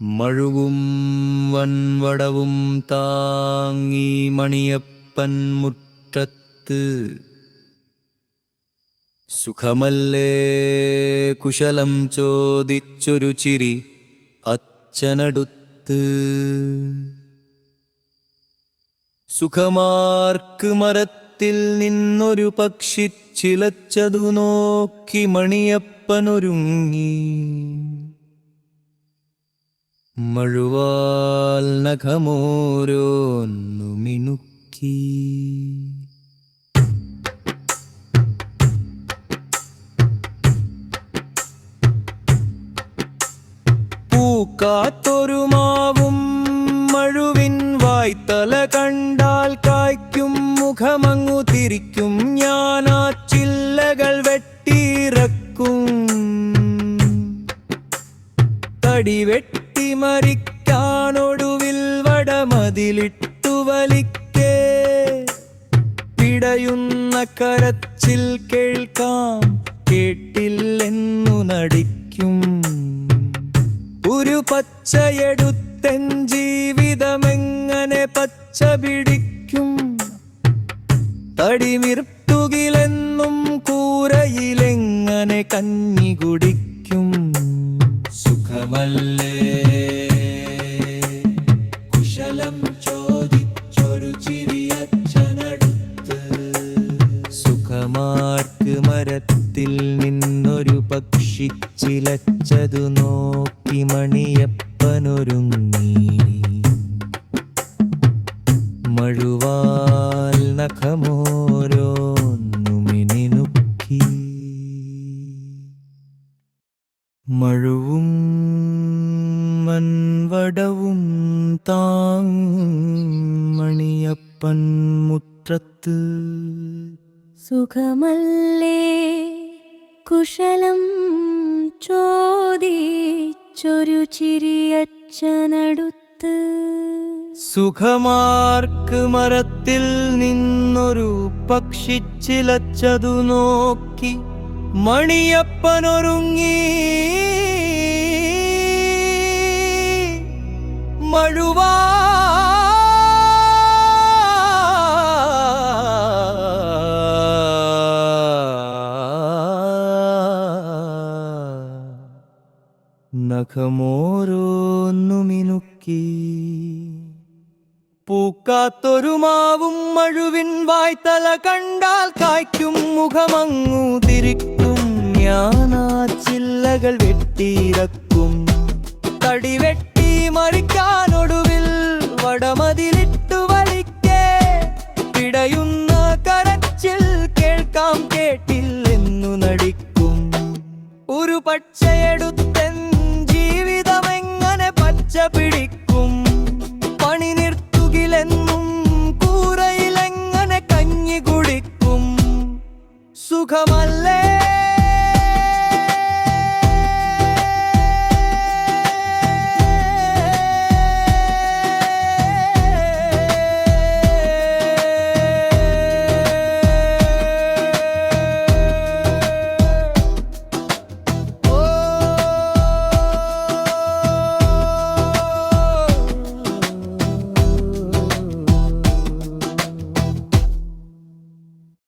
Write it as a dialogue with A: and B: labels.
A: മഴുവും വൻവടവും താങ്ങി മണിയപ്പൻ മുറ്റത്ത്. സുഖമല്ലേ കുശലം ചോദിച്ചൊരു ചിരി അച്ഛനടുത്ത്. സുഖമാർക്ക് മരത്തിൽ നിന്നൊരു പക്ഷി ചിലച്ചതു നോക്കി മണിയപ്പനൊരുങ്ങി. മഴുവാൽ നഖമോരോന്നു മിനുക്കി പൂക്കാത്തൊരു മാവും മഴുവിൻ വായ്ത്തല കണ്ടാൽ കായ്ക്കും മുഖമങ്ങു തിരിക്കും ഞാനാ ചില്ലകൾ വെട്ടിയിറക്കും വെട്ടി മരിക്കാനൊടുവിൽ വടമതിലിട്ടു വലിക്കേ. പിടയുന്ന കരച്ചിൽ കേൾക്കാം കേട്ടില്ലെന്നു നടിക്കും. ഒരു പച്ചയെടുത്തൻ ജീവിതമെങ്ങനെ പച്ച പിടിക്കും. തടിമിർത്തുകിലെന്നും കൂരയിലെങ്ങനെ കഞ്ഞി കുടിക്കും. സുഖമല്ലേ? പക്ഷി ചിലച്ചതു നോക്കി മണിയപ്പനൊരുങ്ങി. മഴുവാൽ നഖമോരോന്നുമിനുക്കി മഴുവും മൺവടവും താമണിയപ്പൻ മുറ്റത്ത്.
B: സുഖമല്ലേ കുശലം ചോദിച്ചൊരു ചിരിയച്ഛനടുത്ത്
A: സുഖമാർക്ക് മരത്തിൽ നിന്നൊരു പക്ഷി ചിലച്ചതു നോക്കി മണിയപ്പനൊരുങ്ങി. മഴുവാ നഖമോരോന്നു പൂക്കാത്തൊരുമാവും പൂക്കാത്തൊരു മാവും മഴുവിൻ വായ്ത്തല കണ്ടാൽ കായ്ക്കും മുഖമങ്ങു തിരിക്കും. ഞാനാ ചില്ലകൾ വെട്ടിയിറക്കും. തടി വെട്ടി മറിക്കാനൊടുവിൽ വടമതിലിട്ടു വലിക്കേ. പിടയുന്ന കരച്ചിൽ കേൾക്കാം കേട്ടില്ലെന്നു നടിക്കും. ഒരു പച്ചയെടുത്തൻ come on, let